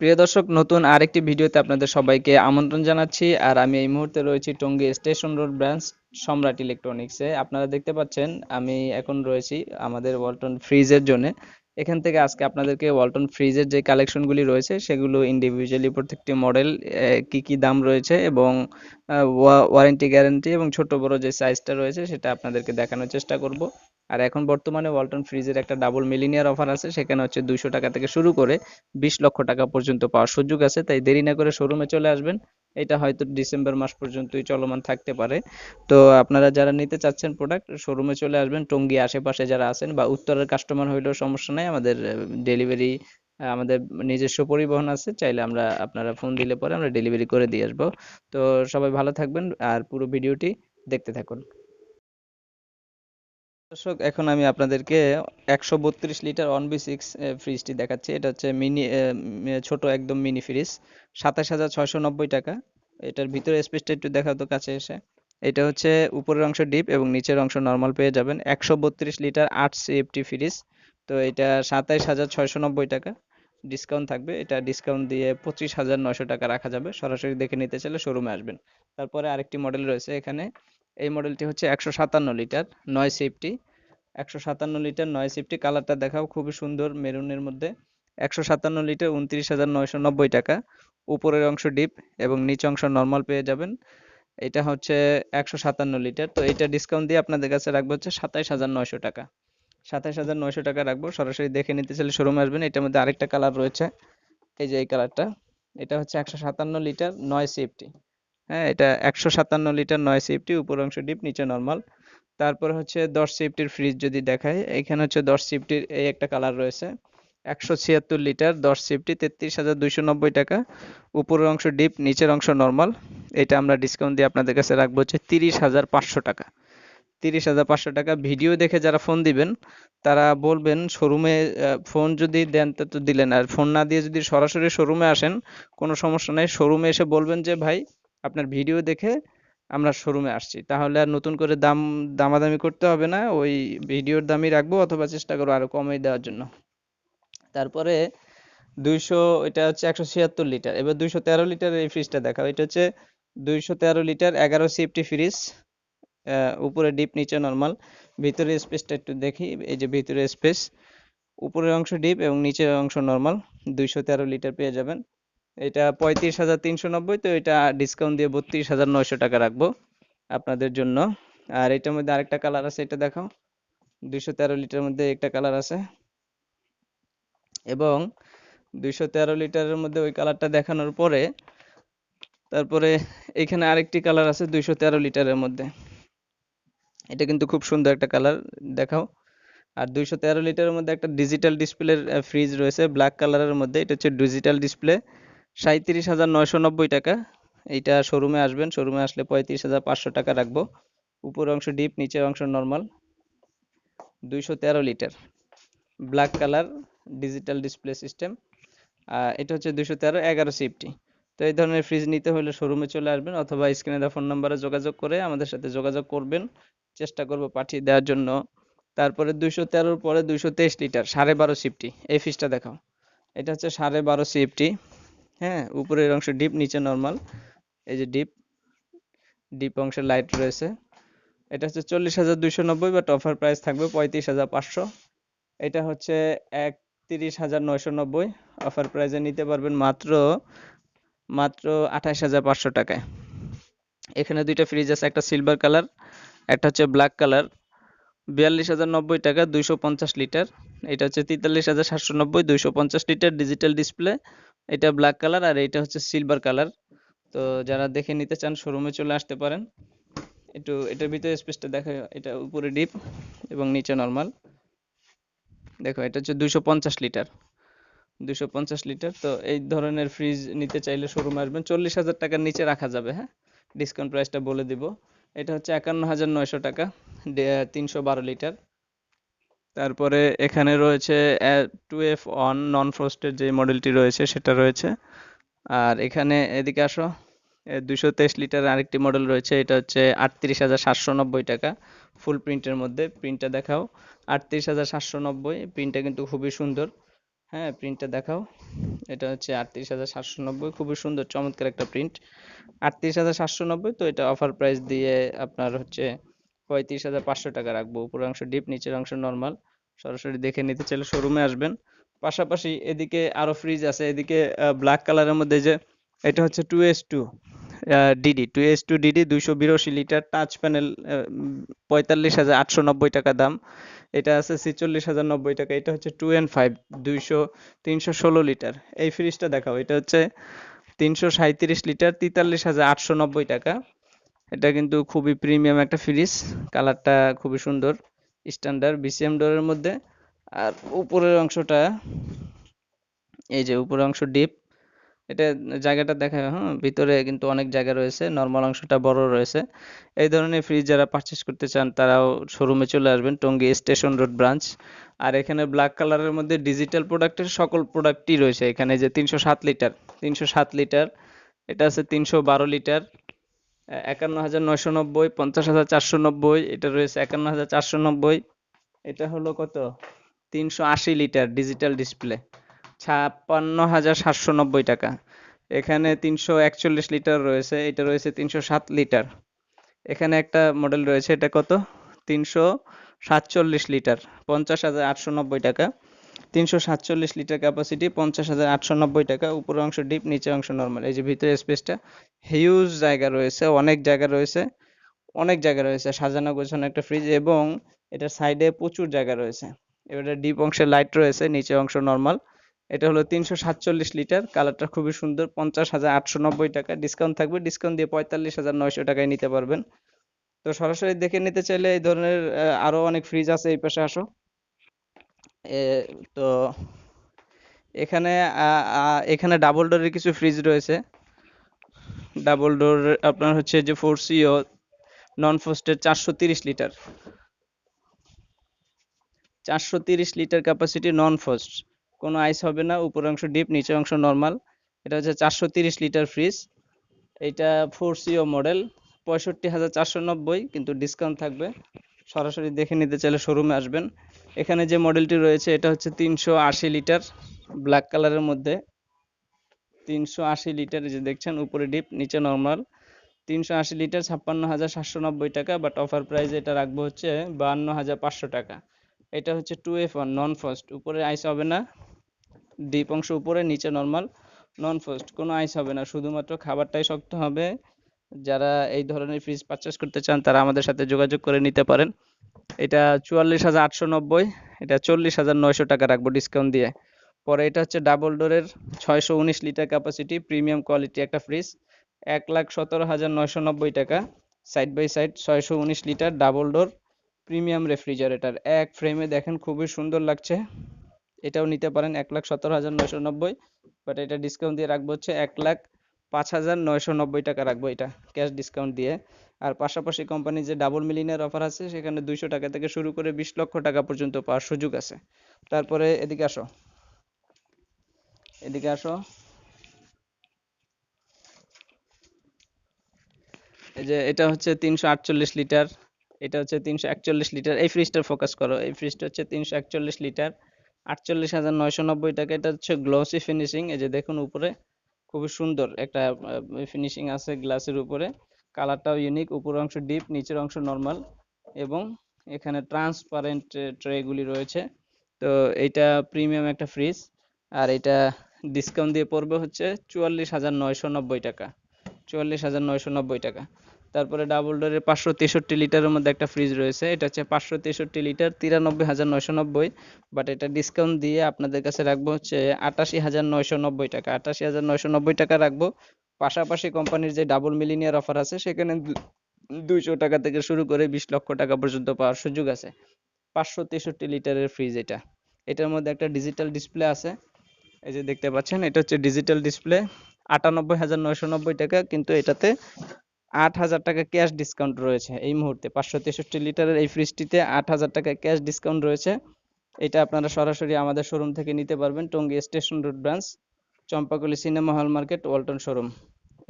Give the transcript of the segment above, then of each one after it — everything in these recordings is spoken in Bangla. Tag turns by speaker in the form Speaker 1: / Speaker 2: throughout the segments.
Speaker 1: প্রিয় দর্শক, নতুন আরেকটি ভিডিওতে আপনাদের সবাইকে আমন্ত্রণ জানাচ্ছি। আর আমি এই মুহূর্তে রয়েছি টঙ্গী স্টেশন রোড ব্রাঞ্চ সম্রাট ইলেকট্রনিক্সে। আপনারা দেখতে পাচ্ছেন, আমি এখন রয়েছি আমাদের ওয়ালটন ফ্রিজের জন্য এখান থেকে আজকে আপনাদেরকে ওয়ালটন ফ্রিজের যে কালেকশনগুলি রয়েছে, সেগুলো ইন্ডিভিজুয়ালি প্রত্যেকটি মডেল কি কি দাম রয়েছে এবং ওয়ারেন্টি গ্যারান্টি এবং ছোট বড় যে সাইজটা রয়েছে, সেটা আপনাদেরকে দেখানোর চেষ্টা করব। আর এখন বর্তমানে ওয়ালটন ফ্রিজের একটা ডাবল মিলিনিয়ার অফার আছে, সেখানে হচ্ছে দুইশো টাকা থেকে শুরু করে বিশ লক্ষ টাকা পর্যন্ত পাওয়ার সুযোগ আছে, তাই দেরি না করে শোরুমে চলে আসবেন। এটা হয়তো ডিসেম্বর মাস পর্যন্তই চলমান থাকতে পারে। তো আপনারা যারা নিতে চাচ্ছেন প্রোডাক্ট শোরুমে চলে আসবেন। টঙ্গী আশেপাশে যারা আছেন বা উত্তরের কাস্টমার হইলেও সমস্যা নাই, আমাদের ডেলিভারি আমাদের নিজস্ব পরিবহন আছে, চাইলে আমরা আপনারা ফোন দিলে পরে আমরা ডেলিভারি করে দিয়ে আসব। তো সবাই ভালো থাকবেন, আর পুরো ভিডিওটি দেখতে থাকুন। দর্শক, এখন আমি আপনাদেরকে একশো বত্রিশ লিটার ওয়ান বি সিক্স ফ্রিজটি দেখাচ্ছি। এটা হচ্ছে মিনি ছোট একদম মিনি ফ্রিজ সাতাশ হাজার ছয়শো নব্বই টাকা। এটার ভিতরে স্পেসটা একটু দেখাও তো কাছে এসে। এটা হচ্ছে উপরের অংশ ডিপ এবং নিচের অংশ নর্মাল পেয়ে যাবেন। একশো বত্রিশ লিটার আট সিএফটি ফ্রিজ তো এটা সাতাইশ হাজার ছয়শো নব্বই টাকা। ডিসকাউন্ট থাকবে। এটা ডিসকাউন্ট দিয়ে পঁচিশ হাজার নয়শো টাকা রাখা যাবে। সরাসরি দেখে নিতে চাইলে শোরুমে আসবেন। তারপরে আরেকটি মডেল রয়েছে এখানে। এই মডেলটি হচ্ছে একশো সাতান্ন লিটার নয় সেফটি একশো সাতান্ন লিটার নয় সেফটি কালারটা দেখাও খুবই সুন্দর মেরুনের মধ্যে। একশো সাতান্ন লিটার উনত্রিশ হাজার নয়শো নব্বই টাকা। উপরের অংশ ডিপ এবং নিচ অংশ নর্মাল পেয়ে যাবেন। এটা হচ্ছে একশো সাতান্ন লিটার তো এটা ডিসকাউন্ট দিয়ে আপনাদের কাছে রাখব হচ্ছে সাতাইশ হাজার নয়শো টাকা। সাতাইশ হাজার নয়শো টাকা রাখব। সরাসরি দেখে নিতে চাইলে শোরুমে আসবেন। এটার মধ্যে আরেকটা কালার রয়েছে। এই যে এই কালারটা এটা হচ্ছে একশো সাতান্ন লিটার নয় সেফটি হ্যাঁ এটা একশো সাতান্ন লিটার নয় সেফটি উপর অংশ ডিপ নিচে নর্মাল তারপর হচ্ছে দশ সেফটির ফ্রিজ যদি দেখাই, এখানে হচ্ছে দশ সেফটির এই একটা কালার রয়েছে। একশো ছিয়াত্তর লিটার, দশ সেফটি তেত্রিশ হাজার দুইশো নব্বই টাকা। উপরের অংশ ডিপ নিচের অংশ নর্মাল এটা আমরা ডিসকাউন্ট দিয়ে আপনাদের কাছে রাখব হচ্ছে তিরিশ হাজার পাঁচশো টাকা। তিরিশ হাজার পাঁচশো টাকা। ভিডিও দেখে যারা ফোন দিবেন, তারা বলবেন শোরুমে ফোন যদি দেন তা তো দিলেন। আর ফোন না দিয়ে যদি সরাসরি শোরুমে আসেন, কোনো সমস্যা নেই। শোরুমে এসে বলবেন যে, ভাই আপনার ভিডিও দেখে আমরা শোরুমে আসছি। তাহলে আর নতুন করে দাম, দামাদামি করতে হবে না। ওই ভিডিওর দামই রাখব অথবা চেষ্টা করব আরও কমে দেওয়ার জন্য। তারপরে দুইশো, এটা হচ্ছে একশো ছিয়াত্তর লিটার। এবার দুইশো তেরো লিটার এই ফ্রিজটা দেখাও। এটা হচ্ছে দুইশো তেরো লিটার, এগারো সিএফটি ফ্রিজ উপরে ডিপ নিচে নর্মাল ভিতরে স্পেসটা একটু দেখি, এই যে ভিতরে স্পেস উপরের অংশ ডিপ এবং নিচের অংশ নর্মাল দুইশো তেরো লিটার পেয়ে যাবেন। এটা পঁয়ত্রিশ হাজার তিনশো নব্বই, তো এটা ডিসকাউন্ট দিয়ে বত্রিশ হাজার নয়শো টাকা রাখব আপনাদের জন্য। আর এটার মধ্যে আরেকটা কালার আছে, এটা দেখাও। দুইশো তেরো লিটার মধ্যে একটা কালার আছে। এবং দুইশো তেরো লিটারের মধ্যে ওই কালারটা দেখানোর পরে, তারপরে এখানে আরেকটি কালার আছে দুইশো তেরো লিটারের মধ্যে। এটা কিন্তু খুব সুন্দর একটা কালার দেখাও। আর দুইশো তেরো লিটারের মধ্যে একটা ডিজিটাল ডিসপ্লের ফ্রিজ রয়েছে ব্ল্যাক কালারের মধ্যে। এটা হচ্ছে ডিজিটাল ডিসপ্লে সাঁত্রিশ হাজার নয়শো নব্বই টাকা। এইটা শোরুমে আসবেন শোরুমে আসলে পঁয়ত্রিশ হাজার পাঁচশো টাকা রাখব। উপর অংশ ডিপ নিচের অংশ নর্মাল দুইশো তেরো litre black colour digital display system আর এটা হচ্ছে দুইশো তেরো, এগারো সিফটি তো এই ধরনের ফ্রিজ নিতে হলে শোরুমে চলে আসবেন অথবা স্ক্রিনে দেওয়া ফোন নাম্বারে যোগাযোগ করে আমাদের সাথে যোগাযোগ করবেন। চেষ্টা করব পাঠিয়ে দেওয়ার জন্য। তারপরে দুইশো তেরোর পরে দুইশো তেইশ লিটার সাড়ে বারো সিফটি এই ফ্রিজটা দেখাও। এটা হচ্ছে সাড়ে বারো সিফটি হ্যাঁ উপরের অংশ ডিপ নিচে নর্মাল এই যে ডিপ ডিপ অংশের লাইট রয়েছে। এটা হচ্ছে চল্লিশ হাজার দুইশো নব্বই বাট অফার প্রাইস থাকবে পঁয়ত্রিশ হাজার পাঁচশো। এটা হচ্ছে একত্রিশ হাজার নয়শো নব্বই। অফার প্রাইসে নিতে পারবেন মাত্র মাত্র আঠাশ হাজার পাঁচশো টাকায়। এখানে দুইটা ফ্রিজ আছে, একটা সিলভার কালার একটা হচ্ছে ব্ল্যাক কালার বিয়াল্লিশ হাজার নব্বই টাকা, দুইশো পঞ্চাশ লিটার এটা হচ্ছে তেতাল্লিশ হাজার সাতশো নব্বই, দুইশো পঞ্চাশ লিটার ডিজিটাল ডিসপ্লে এটা ব্ল্যাক কালার আর এটা হচ্ছে সিলভার কালার তো যারা দেখে নিতে চান শোরুমে চলে আসতে পারেন। একটু এটার ভিতরে স্পেসটা দেখা এটা উপরে ডিপ এবং নিচে নর্মাল দেখো, এটা হচ্ছে দুইশো পঞ্চাশ লিটার দুইশো পঞ্চাশ লিটার তো এই ধরনের ফ্রিজ নিতে চাইলে শোরুমে আসবেন। চল্লিশ হাজার টাকার নিচে রাখা যাবে হ্যাঁ? ডিসকাউন্ট প্রাইসটা বলে দিব। এটা হচ্ছে একান্ন হাজার নয়শো টাকা তিনশো বারো লিটার তারপরে এখানে রয়েছে টু এফ অন নন ফ্রস্টের যে মডেলটি রয়েছে সেটা রয়েছে। আর এখানে এদিকে আসো দুশো তেইশ লিটার আরেকটি মডেল রয়েছে, এটা হচ্ছে আটত্রিশ হাজার সাতশো নব্বই টাকা। ফুল প্রিন্টের মধ্যে প্রিন্টটা দেখাও। আটত্রিশ হাজার সাতশো নব্বই প্রিন্টটা কিন্তু খুবই সুন্দর। হ্যাঁ প্রিন্টটা দেখাও। এটা হচ্ছে আটত্রিশ হাজার সাতশো নব্বই, খুবই সুন্দর, চমৎকার একটা প্রিন্ট আটত্রিশ হাজার সাতশো নব্বই তো এটা অফার প্রাইস দিয়ে আপনার হচ্ছে পঁয়ত্রিশ হাজার পাঁচশো টাকা রাখব। উপরের অংশ ডিপ নিচের অংশ নর্মাল সরাসরি দেখে নিতে চাইলে শোরুমে আসবেন। পাশাপাশি এদিকে আরও ফ্রিজ আছে। এদিকে ব্ল্যাক কালারের মধ্যে যে এটা হচ্ছে two S two DD two S two DD দুইশো বিরাশি লিটার টাচ প্যানেল পঁয়তাল্লিশ হাজার আটশো নব্বই টাকা দাম। এটা আছে ছিচল্লিশ হাজার নব্বই টাকা। এটা হচ্ছে টু এন ফাইভ দুইশো তিনশো ষোলো লিটার এই ফ্রিজটা দেখাও। এটা হচ্ছে তিনশো সাঁইত্রিশ লিটার তেতাল্লিশ হাজার আটশো নব্বই টাকা। এটা কিন্তু খুবই প্রিমিয়াম একটা ফ্রিজ কালারটা খুবই সুন্দর স্ট্যান্ডার্ড বিসিএম ডোরের মধ্যে, আর উপরের অংশটা, এই যে উপরের অংশ ডিপ এটা জায়গাটা দেখা হ্যাঁ ভিতরে কিন্তু অনেক জায়গা রয়েছে নর্মাল অংশটা বড় রয়েছে, এই ধরনের ফ্রিজ যারা পারচেস করতে চান, তারাও শোরুমে চলে আসবেন, টঙ্গী স্টেশন রোড ব্রাঞ্চ আর এখানে ব্ল্যাক কালারের মধ্যে ডিজিটাল প্রোডাক্টের সকল প্রোডাক্টই রয়েছে, এখানে যে তিনশো সাত লিটার তিনশো সাত লিটার এটা আছে তিনশো বারো লিটার একান্ন হাজার নয়শো নব্বই, পঞ্চাশ হাজার চারশো নব্বই, এটা রয়েছে একান্ন হাজার চারশো নব্বই। এটা হলো কত? তিনশো আশি লিটার ডিজিটাল ডিসপ্লে ছাপ্পান্ন হাজার সাতশো নব্বই টাকা। এখানে তিনশো একচল্লিশ লিটার রয়েছে, এটা রয়েছে তিনশো সাত লিটার। এখানে একটা মডেল রয়েছে, এটা কত? তিনশো সাতচল্লিশ লিটার, পঞ্চাশ হাজার আটশো নব্বই টাকা। তিনশো সাতচল্লিশ লিটার ক্যাপাসিটি পঞ্চাশ হাজার আটশো নব্বই টাকা, উপরের অংশ ডিপ নিচের অংশ নর্মাল এই যে ভিতরে স্পেসটা হিউজ জায়গা রয়েছে, অনেক জায়গা রয়েছে, অনেক জায়গা রয়েছে, সাজানো গোছানো একটা ফ্রিজ এবং এটার সাইডে প্রচুর জায়গা রয়েছে। এবারে ডিপ অংশে লাইট রয়েছে, নিচের অংশ নর্মাল এটা হলো তিনশো সাতচল্লিশ লিটার কালারটা খুবই সুন্দর, পঞ্চাশ হাজার আটশো নব্বই টাকা। ডিসকাউন্ট থাকবে ডিসকাউন্ট দিয়ে পঁয়তাল্লিশ হাজার নয়শো টাকায় নিতে পারবেন। তো সরাসরি দেখে নিতে চাইলে এই ধরনের আরও অনেক ফ্রিজ আছে এই পাশে, আসো। তো এখানে এখানে ডাবল ডোরের কিছু ফ্রিজ রয়েছে। ডাবল ডোর আপনার হচ্ছে যে ফোর সিও নন ফ্রস্টের চারশো তিরিশ লিটার চারশো তিরিশ লিটার ক্যাপাসিটি নন ফ্রস্ট কোনো আইস হবে না, উপরের অংশ ডিপ নিচের অংশ নর্মাল এটা হচ্ছে চারশো তিরিশ লিটার ফ্রিজ এইটা ফোর সিও মডেল পঁয়ষট্টি হাজার চারশো নব্বই, কিন্তু ডিসকাউন্ট থাকবে। সরাসরি দেখে নিতে চাইলে শোরুমে আসবেন। এখানে যে মডেলটি রয়েছে, এটা হচ্ছে তিনশো আশি লিটার ব্ল্যাক কালারের মধ্যে। তিনশো আশি লিটার যে দেখছেন, উপরে ডিপ নিচে নর্মাল তিনশো আশি লিটার, ছাপ্পান্ন হাজার সাতশো নব্বই টাকা বাট অফার প্রাইস এটা রাখব হচ্ছে বাহান্ন হাজার পাঁচশো টাকা। এটা হচ্ছে two F one non first উপরে আইস হবে না ডিপ অংশ উপরে, নিচে নর্মাল নন ফার্স্ট কোনো আইস হবে না, শুধুমাত্র খাবারটাই শক্ত হবে। যারা এই ধরনের ফ্রিজ পারচেস করতে চান, তারা আমাদের সাথে যোগাযোগ করে নিতে পারেন। এটা চুয়াল্লিশ হাজার আটশো নব্বই, এটা চল্লিশ হাজার নয়শো টাকা রাখব ডিসকাউন্ট দিয়ে। পরে এটা হচ্ছে ডাবল ডোরের ছয়শো উনিশ লিটার ক্যাপাসিটি প্রিমিয়াম কোয়ালিটি একটা ফ্রিজ এক লাখ সতেরো হাজার নয়শো নব্বই টাকা সাইড বাই সাইড ছয়শো উনিশ litre double door premium refrigerator এক ফ্রেমে দেখেন খুবই সুন্দর লাগছে। এটাও নিতে পারেন এক লাখ সতেরো হাজার নয়শো নব্বই বাট এটা ডিসকাউন্ট দিয়ে রাখব হচ্ছে এক লাখ পাঁচ হাজার নয়শো নব্বই টাকা রাখব এটা ক্যাশ ডিসকাউন্ট দিয়ে। আর পাশাপাশি কোম্পানির যে ডাবল মিলিয়নের অফার আছে, সেখানে দুইশো টাকা থেকে শুরু করে বিশ লক্ষ টাকা পর্যন্ত পাওয়ার সুযোগ আছে। তারপরে এদিকে আসো। এদিকে আসো। এই যে এটা হচ্ছে তিনশো আটচল্লিশ লিটার, এটা হচ্ছে তিনশো একচল্লিশ লিটার। এই ফ্রিজটার ফোকাস করো, এই ফ্রিজটা হচ্ছে তিনশো একচল্লিশ লিটার, আটচল্লিশ হাজার নয়শো নব্বই টাকা। এটা হচ্ছে গ্লসি ফিনিশিং এই যে দেখুন উপরে। খুবই সুন্দর একটা ফিনিশিং আছে গ্লাসের উপরে। কালারটাও ইউনিক উপর অংশ ডিপ নিচের অংশ নর্মাল এবং এখানে ট্রান্সপারেন্ট ট্রেগুলি রয়েছে। তো এটা প্রিমিয়াম একটা ফ্রিজ আর এটা ডিসকাউন্ট দিয়ে পড়বে হচ্ছে চুয়াল্লিশ হাজার নয়শো নব্বই টাকা। চুয়াল্লিশ হাজার নয়শো নব্বই টাকা। তারপরে ডাবল ডোরের পাঁচশো তেষট্টি লিটারের মধ্যে একটা ফ্রিজ রয়েছে। এটা হচ্ছে পাঁচশো তেষট্টি লিটার, তিরানব্বই হাজার নয়শো নব্বই। বাট এটা ডিসকাউন্ট দিয়ে আপনাদের কাছে রাখব হচ্ছে আটাশি হাজার নয়শো নব্বই টাকা। আটাশি হাজার নয়শো নব্বই টাকা রাখব। পাশাপাশি কোম্পানির যে ডাবল মিলিনিয়ার অফার আছে, সেখানে দুইশো টাকা থেকে শুরু করে বিশ লক্ষ টাকা পর্যন্ত পাওয়ার সুযোগ আছে। পাঁচশো তেষট্টি লিটারের ফ্রিজ এটা। এটার মধ্যে একটা ডিজিটাল ডিসপ্লে আছে। এই যে দেখতে পাচ্ছেন, এটা হচ্ছে ডিজিটাল ডিসপ্লে আটানব্বই হাজার নয়শো নব্বই টাকা, কিন্তু এটাতে আট হাজার টাকা ক্যাশ ডিসকাউন্ট রয়েছে এই মুহূর্তে। পাঁচশো তেষট্টি লিটারের এই ফ্রিজটিতে আট হাজার টাকা ক্যাশ ডিসকাউন্ট রয়েছে। এটা আপনারা সরাসরি আমাদের শোরুম থেকে নিতে পারবেন, Tongi station road branch Champakali cinema hall market Walton showroom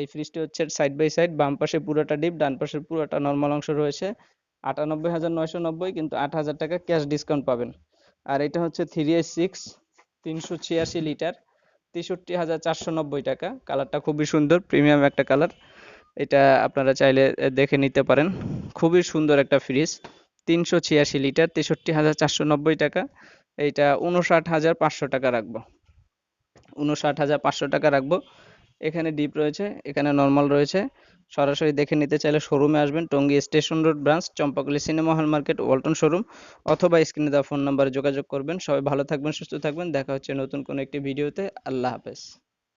Speaker 1: এই ফ্রিজটি হচ্ছে সাইড বাই সাইড বাম পাশে পুরোটা ডিপ ডান পাশে পুরোটা নর্মাল অংশ রয়েছে। আটানব্বই হাজার নয়শো নব্বই কিন্তু আট হাজার টাকা ক্যাশ ডিসকাউন্ট পাবেন। আর এটা হচ্ছে থ্রি এস সিক্স তিনশো ছিয়াশি লিটার, তেষট্টি হাজার চারশো নব্বই টাকা। কালারটা খুবই সুন্দর প্রিমিয়াম একটা কালার এটা আপনারা চাইলে দেখে নিতে পারেন। খুবই সুন্দর একটা ফ্রিজ তিনশো ছিয়াশি লিটার তেষট্টি হাজার চারশো নব্বই টাকা। এইটা উনষাট হাজার পাঁচশো টাকা রাখব। উনষাট হাজার পাঁচশো টাকা রাখব। এখানে ডিপ রয়েছে, এখানে নর্মাল রয়েছে। সরাসরি দেখে নিতে চাইলে শোরুমে আসবেন। Tongi station road branch Champakali cinema hall market Walton showroom অথবা স্ক্রিনে দেওয়া ফোন নাম্বারে যোগাযোগ করবেন। সবাই ভালো থাকবেন, সুস্থ থাকবেন। দেখা হচ্ছে নতুন কোনো একটি ভিডিওতে আল্লাহ হাফেজ।